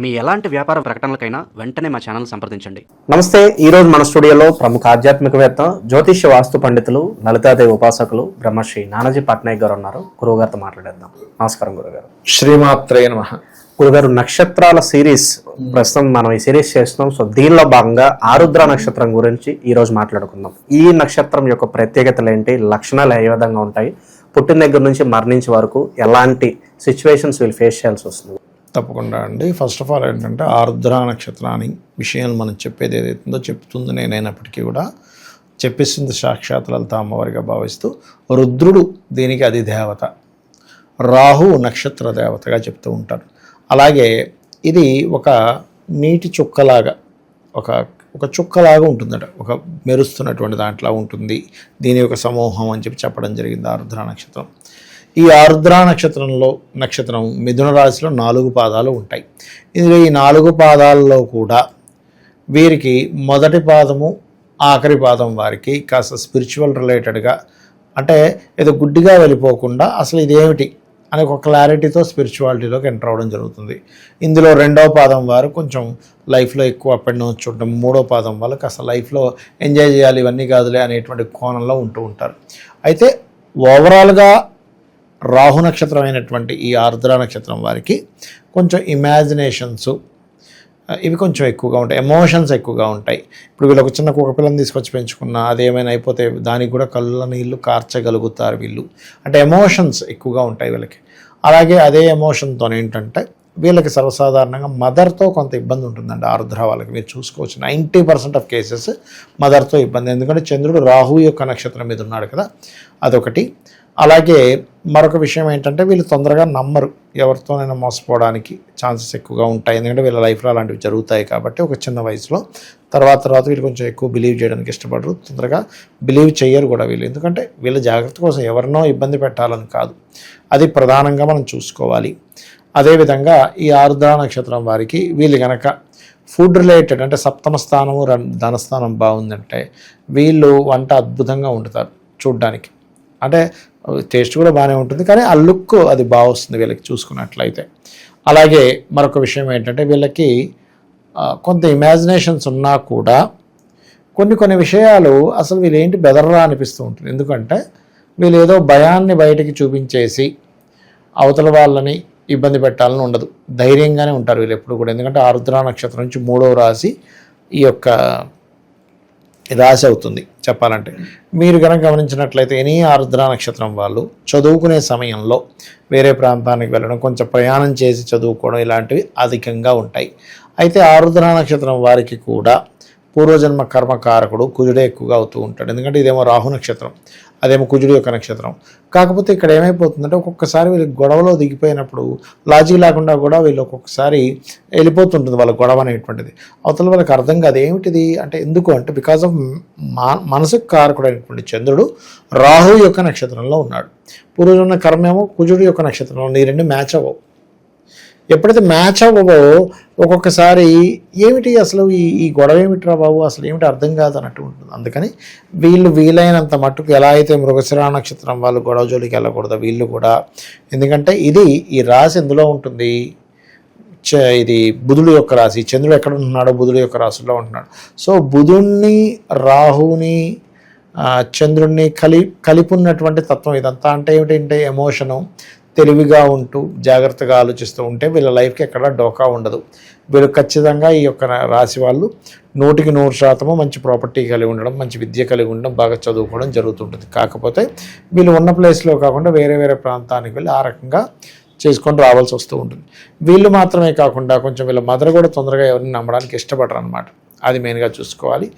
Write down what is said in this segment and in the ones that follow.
మీ ఎలాంటి వ్యాపార ప్రకటనలకైనా వెంటనే మా ఛానల్ సంప్రదించండి. నమస్తే ఈ రోజు మన స్టూడియోలో ప్రముఖ ఆధ్యాత్మికవేత్త జ్యోతిష్య వాస్తు పండితులు లలితాదేవి ఉపాసకులు బ్రహ్మశ్రీ నానాజీ పట్నాయక్ గారు ఉన్నారు. గురువుగారితో మాట్లాడేద్దాం. నమస్కారం గురుగారు. శ్రీమాత్రే నమ. గురుగారు నక్షత్రాల సిరీస్ ప్రస్తుతం మనం ఈ సిరీస్ చేస్తున్నాం. సో దీనిలో భాగంగా ఆరుద్ర నక్షత్రం గురించి ఈ రోజు మాట్లాడుకుందాం. ఈ నక్షత్రం యొక్క ప్రత్యేకతలు ఏంటి? లక్షణాలు ఏ విధంగా ఉంటాయి? పుట్టిన దగ్గర నుంచి మరణించే వరకు ఎలాంటి సిచ్యువేషన్స్ వీళ్ళు ఫేస్ చేయాల్సి వస్తుంది? తప్పకుండా అండి. ఫస్ట్ ఆఫ్ ఆల్ ఏంటంటే ఆరుద్ర నక్షత్రాన్ని విషయాలు మనం చెప్పేది ఏదైతుందో చెప్తుంది నేనైనప్పటికీ కూడా. చెప్పేసింది సాక్షాత్ లలిత అమ్మవారిగా భావిస్తూ రుద్రుడు దీనికి అది దేవత రాహు నక్షత్ర దేవతగా చెప్తూ ఉంటారు. అలాగే ఇది ఒక నీటి చుక్కలాగా ఒక ఒక చుక్కలాగా ఉంటుందట. ఒక మెరుస్తున్నటువంటి దాంట్లో ఉంటుంది. దీని యొక్క సమూహం అని చెప్పి చెప్పడం జరిగింది ఆరుద్ర నక్షత్రం. ఈ ఆరుద్ర నక్షత్రంలో నక్షత్రం మిథున రాశిలో నాలుగు పాదాలు ఉంటాయి. ఇందులో ఈ నాలుగు పాదాలలో కూడా వీరికి మొదటి పాదము ఆఖరి పాదం వారికి కాస్త స్పిరిచువల్ రిలేటెడ్గా అంటే ఏదో గుడ్డిగా వెళ్ళిపోకుండా అసలు ఇదేమిటి అనే ఒక క్లారిటీతో స్పిరిచువాలిటీలోకి ఎంటర్ అవ్వడం జరుగుతుంది. ఇందులో రెండవ పాదం వారు కొంచెం లైఫ్లో ఎక్కువ అప్ అండ్ డౌన్ చూడడం మూడో పాదం వాళ్ళు కాస్త లైఫ్లో ఎంజాయ్ చేయాలి ఇవన్నీ కాదులే అనేటువంటి కోణంలో ఉంటూ ఉంటారు. అయితే ఓవరాల్గా రాహు నక్షత్రం అయినటువంటి ఈ ఆర్ద్ర నక్షత్రం వారికి కొంచెం ఇమాజినేషన్స్ ఇవి కొంచెం ఎక్కువగా ఉంటాయి. ఎమోషన్స్ ఎక్కువగా ఉంటాయి. ఇప్పుడు వీళ్ళు ఒక చిన్న కుక్క పిల్లని తీసుకొచ్చి పెంచుకున్నా అది ఏమైనా అయిపోతే దానికి కూడా కళ్ళ నీళ్ళు కార్చగలుగుతారు వీళ్ళు. అంటే ఎమోషన్స్ ఎక్కువగా ఉంటాయి వీళ్ళకి. అలాగే అదే ఎమోషన్తో ఏంటంటే వీళ్ళకి సర్వసాధారణంగా మదర్తో కొంత ఇబ్బంది ఉంటుందండి ఆరుద్ర వాళ్ళకి. మీరు చూసుకోవచ్చు. నైంటీ పర్సెంట్ ఆఫ్ కేసెస్ మదర్తో ఇబ్బంది. ఎందుకంటే చంద్రుడు రాహు యొక్క నక్షత్రం మీద ఉన్నాడు కదా అదొకటి. అలాగే మరొక విషయం ఏంటంటే వీళ్ళు తొందరగా నమ్మరు. ఎవరితోనైనా మోసపోవడానికి ఛాన్సెస్ ఎక్కువగా ఉంటాయి. ఎందుకంటే వీళ్ళ లైఫ్లో అలాంటివి జరుగుతాయి కాబట్టి ఒక చిన్న వయసులో. తర్వాత తర్వాత వీళ్ళు కొంచెం ఎక్కువ బిలీవ్ చేయడానికి ఇష్టపడరు. తొందరగా బిలీవ్ చేయరు కూడా వీళ్ళు. ఎందుకంటే వీళ్ళ జాగ్రత్త కోసం ఎవరినో ఇబ్బంది పెట్టాలని కాదు. అది ప్రధానంగా మనం చూసుకోవాలి. అదేవిధంగా ఈ ఆరుద్ర నక్షత్రం వారికి వీళ్ళు గనక ఫుడ్ రిలేటెడ్ అంటే సప్తమ స్థానము రన్- ధనస్థానం బాగుందంటే వీళ్ళు వంట అద్భుతంగా వండుతారు చూడ్డానికి. అంటే టేస్ట్ కూడా బాగానే ఉంటుంది కానీ ఆ లుక్ అది బాగా వస్తుంది వీళ్ళకి చూసుకున్నట్లయితే. అలాగే మరొక విషయం ఏంటంటే వీళ్ళకి కొంత ఇమాజినేషన్స్ ఉన్నా కూడా కొన్ని కొన్ని విషయాలు అసలు వీళ్ళు ఏంటి బెదర్రా అనిపిస్తూ ఉంటుంది. ఎందుకంటే వీళ్ళు ఏదో భయాన్ని బయటికి చూపించేసి అవతల వాళ్ళని ఇబ్బంది పెట్టాలని ఉండదు. ధైర్యంగానే ఉంటారు వీళ్ళు ఎప్పుడు కూడా. ఎందుకంటే ఆరుద్ర నక్షత్రం నుంచి మూడవ రాశి ఈ యొక్క రాశి అవుతుంది చెప్పాలంటే. మీరు కనుక గమనించినట్లయితే ఎనీ ఆరుద్ర నక్షత్రం వాళ్ళు చదువుకునే సమయంలో వేరే ప్రాంతానికి వెళ్ళడం కొంచెం ప్రయాణం చేసి చదువుకోవడం ఇలాంటివి అధికంగా ఉంటాయి. అయితే ఆరుద్ర నక్షత్రం వారికి కూడా పూర్వజన్మ కర్మకారకుడు కుజుడే ఎక్కువగా అవుతూ ఉంటాడు. ఎందుకంటే ఇదేమో రాహు నక్షత్రం. అదేమో కుజుడు యొక్క నక్షత్రం. కాకపోతే ఇక్కడ ఏమైపోతుందంటే ఒక్కొక్కసారి వీళ్ళు గొడవలో దిగిపోయినప్పుడు లాజిక్ లేకుండా కూడా వీళ్ళు ఒక్కొక్కసారి వెళ్ళిపోతుంటుంది వాళ్ళ గొడవ అనేటువంటిది. అవతల వాళ్ళకి అర్థం కాదు ఏమిటిది? అంటే ఎందుకు అంటే బికాజ్ ఆఫ్ మనసుకు కారకుడైనటువంటి చంద్రుడు రాహు యొక్క నక్షత్రంలో ఉన్నాడు. పూర్వజున్న కర్మేమో కుజుడు యొక్క నక్షత్రంలో ఈ రెండు మ్యాచ్ అవ్వవు. ఎప్పుడైతే మ్యాచ్ అవ్వవో ఒక్కొక్కసారి ఏమిటి అసలు ఈ ఈ గొడవ ఏమిటిరా బాబు? అసలు ఏమిటి అర్థం కాదు అన్నట్టు ఉంటుంది. అందుకని వీళ్ళు వీలైనంత మట్టుకు ఎలా అయితే మృగశిరా నక్షత్రం వాళ్ళు గొడవ జోలికి వెళ్ళకూడదు వీళ్ళు కూడా ఎందుకంటే ఇది ఈ రాశి ఎందులో ఉంటుంది? చ ఇది బుధుడు యొక్క రాశి. చంద్రుడు ఎక్కడ ఉంటున్నాడో? బుధుడు యొక్క రాశిలో ఉంటున్నాడు. సో బుధుణ్ణి రాహుని చంద్రుణ్ణి కలి కలిపున్నటువంటి తత్వం ఇదంతా అంటే ఏమిటంటే ఎమోషను తెలివిగా ఉంటూ జాగ్రత్తగా ఆలోచిస్తూ ఉంటే వీళ్ళ లైఫ్కి ఎక్కడ డోకా ఉండదు. వీళ్ళు ఖచ్చితంగా ఈ యొక్క రాశి వాళ్ళు నూటికి నూరు శాతము మంచి ప్రాపర్టీ కలిగి ఉండడం మంచి విద్య కలిగి ఉండడం బాగా చదువుకోవడం జరుగుతుంటుంది. కాకపోతే వీళ్ళు ఉన్న ప్లేస్లో కాకుండా వేరే వేరే ప్రాంతానికి వెళ్ళి ఆ రకంగా చేసుకొని రావాల్సి వస్తూ ఉంటుంది. వీళ్ళు మాత్రమే కాకుండా కొంచెం వీళ్ళ మదర్ కూడా తొందరగా ఎవరిని నమ్మడానికి ఇష్టపడరు అనమాట అది మెయిన్గా చూసుకోవాలి.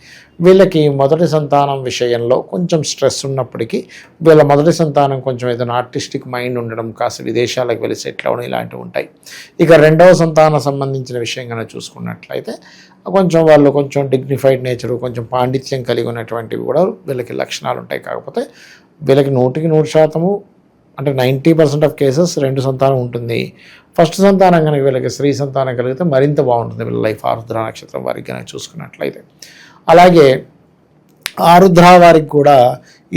వీళ్ళకి మొదటి సంతానం విషయంలో కొంచెం స్ట్రెస్ ఉన్నప్పటికీ వీళ్ళ మొదటి సంతానం కొంచెం ఏదైనా ఆర్టిస్టిక్ మైండ్ ఉండడం కాస్త విదేశాలకు వెళ్ళి సెటిల్ అవ్వడం ఇలాంటివి ఉంటాయి. ఇక రెండవ సంతానం సంబంధించిన విషయం కనుక చూసుకున్నట్లయితే కొంచెం వాళ్ళు కొంచెం డిగ్నిఫైడ్ నేచరు కొంచెం పాండిత్యం కలిగి ఉన్నటువంటివి కూడా వీళ్ళకి లక్షణాలు ఉంటాయి. కాకపోతే వీళ్ళకి నూటికి నూరు శాతము అంటే నైంటీ పర్సెంట్ ఆఫ్ కేసెస్ రెండు సంతానం ఉంటుంది. ఫస్ట్ సంతానం కనుక వీళ్ళకి స్త్రీ సంతానం కలిగితే మరింత బాగుంటుంది వీళ్ళ లైఫ్. ఆరుద్ర నక్షత్రం వారికి కనుక చూసుకున్నట్లయితే. అలాగే ఆరుద్ర వారికి కూడా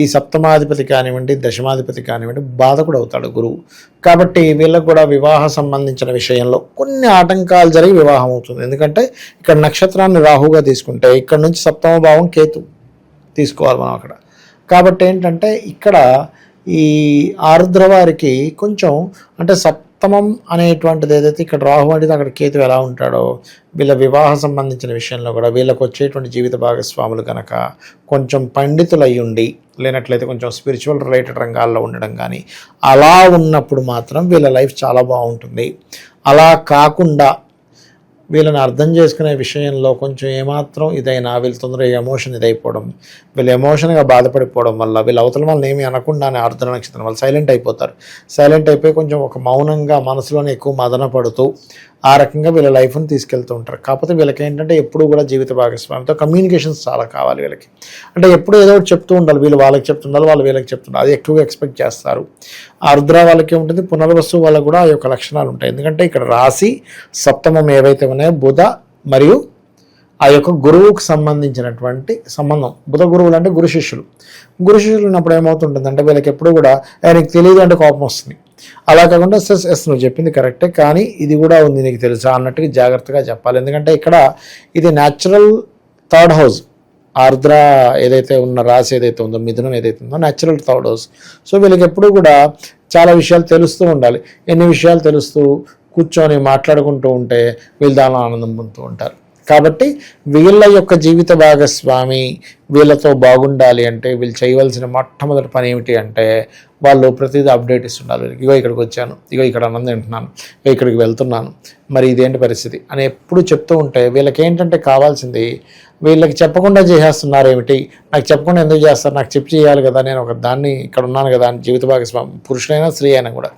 ఈ సప్తమాధిపతి కానివ్వండి దశమాధిపతి కానివ్వండి బాధకుడు అవుతాడు గురువు. కాబట్టి వీళ్ళకు కూడా వివాహ సంబంధించిన విషయంలో కొన్ని ఆటంకాలు జరిగి వివాహం అవుతుంది. ఎందుకంటే ఇక్కడ నక్షత్రాన్ని రాహుగా తీసుకుంటే ఇక్కడ నుంచి సప్తమ భావం కేతు తీసుకోవాలి మనం అక్కడ. కాబట్టి ఏంటంటే ఇక్కడ ఈ ఆరుద్ర వారికి కొంచెం అంటే సప్తమం అనేటువంటిది ఏదైతే ఇక్కడ రాహు అనేది అక్కడ కేతు ఎలా ఉంటాడో వీళ్ళ వివాహ సంబంధించిన విషయంలో కూడా వీళ్ళకు వచ్చేటువంటి జీవిత భాగస్వాములు కనుక కొంచెం పండితులు ఉండి లేనట్లయితే కొంచెం స్పిరిచువల్ రిలేటెడ్ రంగాల్లో ఉండడం కానీ అలా ఉన్నప్పుడు మాత్రం వీళ్ళ లైఫ్ చాలా బాగుంటుంది. అలా కాకుండా వీళ్ళని అర్థం చేసుకునే విషయంలో కొంచెం ఏమాత్రం ఇదైనా వీళ్ళు తొందరగా ఎమోషన్ ఇదైపోవడం వీళ్ళు ఎమోషన్గా బాధపడిపోవడం వల్ల వీళ్ళు అవతల వాళ్ళని ఏమీ అనకుండానే ఆర్ద్ర నక్షత్రం వాళ్ళు సైలెంట్ అయిపోతారు. సైలెంట్ అయిపోయి కొంచెం ఒక మౌనంగా మనసులోనే ఎక్కువ మదన పడుతూ ఆ రకంగా వీళ్ళ లైఫ్ని తీసుకెళ్తూ ఉంటారు. కాకపోతే వీళ్ళకి ఏంటంటే ఎప్పుడు కూడా జీవిత భాగస్వామితో కమ్యూనికేషన్స్ చాలా కావాలి వీళ్ళకి. అంటే ఎప్పుడు ఏదో ఒకటి చెప్తూ ఉండాలి. వీళ్ళు వాళ్ళకి చెప్తుండాలి వాళ్ళు వీళ్ళకి చెప్తుండాలి. అది ఎక్కువగా ఎక్స్పెక్ట్ చేస్తారు. ఆరుద్ర వాళ్ళకి ఉంటుంది పునర్వసు వాళ్ళకి కూడా ఆ యొక్క లక్షణాలు ఉంటాయి ఎందుకంటే ఇక్కడ రాశి సప్తమం ఏవైతే ఉన్నాయో బుధ మరియు ఆ యొక్క గురువుకు సంబంధించినటువంటి సంబంధం. బుధ గురువులు అంటే గురు శిష్యులు. గురు శిష్యులు ఉన్నప్పుడు ఏమవుతుంటుంది? అంటే వీళ్ళకి ఎప్పుడు కూడా ఆయనకి తెలియదు అంటే కోపం వస్తుంది. అలా కాకుండా ఎస్ ఎస్ నువ్వు చెప్పింది కరెక్టే కానీ ఇది కూడా ఉంది నీకు తెలుసా అన్నట్టుగా జాగ్రత్తగా చెప్పాలి. ఎందుకంటే ఇక్కడ ఇది న్యాచురల్ థర్డ్ హౌస్ ఆర్ద్ర ఏదైతే ఉన్న రాశి ఏదైతే ఉందో మిథునం ఏదైతే ఉందో న్యాచురల్ థర్డ్ హౌస్ సో వీళ్ళకి ఎప్పుడూ కూడా చాలా విషయాలు తెలుస్తూ ఉండాలి. ఎన్ని విషయాలు తెలుస్తూ కూర్చొని మాట్లాడుకుంటూ ఉంటే వీళ్ళు దానిలో ఆనందం పొందుతూ ఉంటారు. కాబట్టి వీళ్ళ యొక్క జీవిత భాగస్వామి వీళ్ళతో బాగుండాలి అంటే వీళ్ళు చేయవలసిన మొట్టమొదటి పని ఏమిటి అంటే వాళ్ళు ప్రతిదీ అప్డేట్ ఇస్తుండాలి. ఇగో ఇక్కడికి వచ్చాను ఇగో ఇక్కడ ఆనందం తింటున్నాను ఇగో ఇక్కడికి వెళ్తున్నాను. మరి ఇదేంటి పరిస్థితి? అని ఎప్పుడు చెప్తూ ఉంటే వీళ్ళకి ఏంటంటే కావాల్సింది వీళ్ళకి చెప్పకుండా చేసేస్తున్నారు ఏమిటి నాకు చెప్పకుండా ఎందుకు చేస్తారు? నాకు చెప్పి చేయాలి కదా నేను ఒక దాన్ని ఇక్కడ ఉన్నాను కదా అని జీవిత భాగస్వామి పురుషులైనా స్త్రీ అయినా కూడా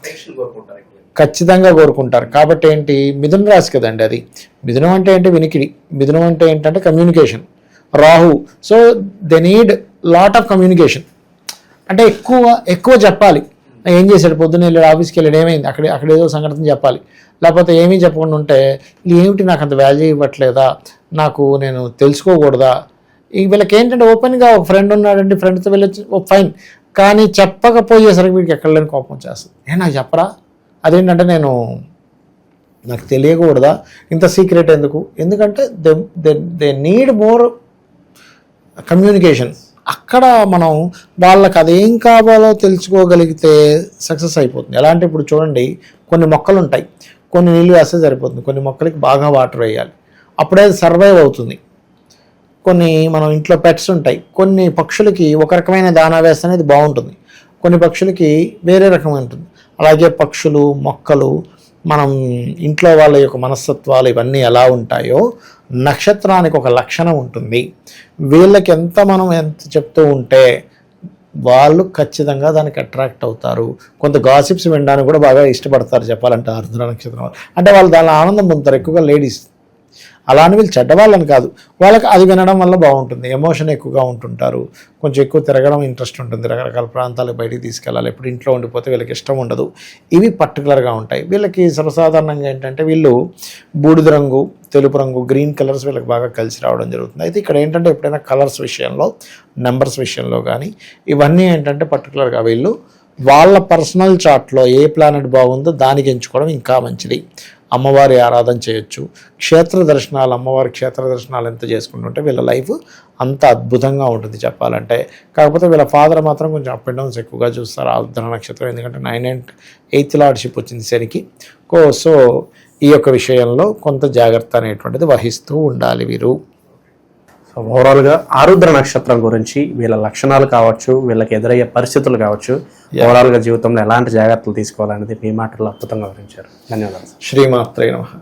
ఖచ్చితంగా కోరుకుంటారు. కాబట్టి ఏంటి? మిథున రాశి కదండి అది. మిథునం అంటే ఏంటి? వినికిడి. మిథునం అంటే ఏంటంటే communication. Rahu. So they need lot of communication అంటే ఎక్కువ ఎక్కువ చెప్పాలి. ఏం చేశాడు? పొద్దున్న వెళ్ళాడు ఆఫీస్కి వెళ్ళాడు ఏమైంది? అక్కడ అక్కడ ఏదో సంఘటన చెప్పాలి. లేకపోతే ఏమీ చెప్పకుండా ఉంటే "ఇది ఏమిటి నాకు అంత వాల్యూ ఇవ్వట్లేదా? నాకు నేను తెలుసుకోకూడదా? ఈ వీళ్ళకి ఏంటంటే ఓపెన్గా ఒక ఫ్రెండ్ ఉన్నాడండి ఫ్రెండ్తో వెళ్ళొచ్చు ఓ ఫైన్ కానీ చెప్పకపోయేసరికి వీడికి ఎక్కడ లేని కోపం వచ్చేస్తుంది. ఏ నాకు చెప్పరా? అదేంటంటే నేను నాకు తెలియకూడదా? ఇంత సీక్రెట్ ఎందుకు? ఎందుకంటే they they they need more communication అక్కడ మనం వాళ్ళకి అదేం కావాలో తెలుసుకోగలిగితే సక్సెస్ అయిపోతుంది. ఎలా అంటే ఇప్పుడు చూడండి కొన్ని మొక్కలు ఉంటాయి కొన్ని నీళ్ళు వేస్తే సరిపోతుంది. కొన్ని మొక్కలకి బాగా వాటర్ వేయాలి. అప్పుడే అది సర్వైవ్ అవుతుంది. కొన్ని మనం ఇంట్లో పెట్స్ ఉంటాయి. కొన్ని పక్షులకి ఒక రకమైన దానా వేస్తే అనేది బాగుంటుంది. కొన్ని పక్షులకి వేరే రకం ఉంటుంది. అలాగే పక్షులు మొక్కలు మనం ఇంట్లో వాళ్ళ యొక్క మనస్తత్వాలు ఇవన్నీ ఎలా ఉంటాయో నక్షత్రానికి ఒక లక్షణం ఉంటుంది. వీళ్ళకి ఎంత మనం ఎంత చెప్తూ ఉంటే వాళ్ళు ఖచ్చితంగా దానికి అట్రాక్ట్ అవుతారు. కొంత గాసిప్స్ వినడానికి కూడా బాగా ఇష్టపడతారు చెప్పాలంటే ఆరుద్ర నక్షత్రం వాళ్ళు. అంటే వాళ్ళు దాని ఆనందం పొందుతారు. ఎక్కువగా లేడీస్ అలా అని వీళ్ళు చెడ్డవాళ్ళని కాదు. వాళ్ళకి అది వినడం వల్ల బాగుంటుంది. ఎమోషన్ ఎక్కువగా ఉంటుంటారు. కొంచెం ఎక్కువ తిరగడం ఇంట్రెస్ట్ ఉంటుంది. రకరకాల ప్రాంతాలకు బయటికి తీసుకెళ్ళాలి. ఎప్పుడు ఇంట్లో ఉండిపోతే వీళ్ళకి ఇష్టం ఉండదు. ఇవి పర్టికులర్గా ఉంటాయి. వీళ్ళకి సర్వసాధారణంగా ఏంటంటే వీళ్ళు బూడిద రంగు తెలుపు రంగు గ్రీన్ కలర్స్ వీళ్ళకి బాగా కలిసి రావడం జరుగుతుంది. అయితే ఇక్కడ ఏంటంటే ఎప్పుడైనా కలర్స్ విషయంలో నెంబర్స్ విషయంలో కానీ ఇవన్నీ ఏంటంటే పర్టికులర్గా వీళ్ళు వాళ్ళ పర్సనల్ చార్ట్లో ఏ ప్లానెట్ బాగుందో దానికి ఎంచుకోవడం ఇంకా మంచిది. అమ్మవారి ఆరాధన చేయొచ్చు. క్షేత్ర దర్శనాలు అమ్మవారి క్షేత్ర దర్శనాలు ఎంత చేసుకుంటుంటే వీళ్ళ లైఫ్ అంత అద్భుతంగా ఉంటుంది చెప్పాలంటే. కాకపోతే వీళ్ళ ఫాదర్ మాత్రం కొంచెం అప్ అండ్ డౌన్స్ ఎక్కువగా చూస్తారు ఆరుద్ర నక్షత్రం. ఎందుకంటే నైన్ అండ్ ఎయిత్ లార్డ్షిప్ వచ్చింది సరికి కో సో ఈ యొక్క విషయంలో కొంత జాగ్రత్త అనేటువంటిది వహిస్తూ ఉండాలి వీరు. ఓవరాల్గా ఆరుద్ర నక్షత్రం గురించి వీళ్ళ లక్షణాలు కావచ్చు వీళ్ళకి ఎదురయ్యే పరిస్థితులు కావచ్చు ఓవరాల్గా జీవితంలో ఎలాంటి జాగ్రత్తలు తీసుకోవాలనేది మీ మాటల్లో అద్భుతంగా వివరించారు. ధన్యవాదాలు శ్రీమాత్రే నమః.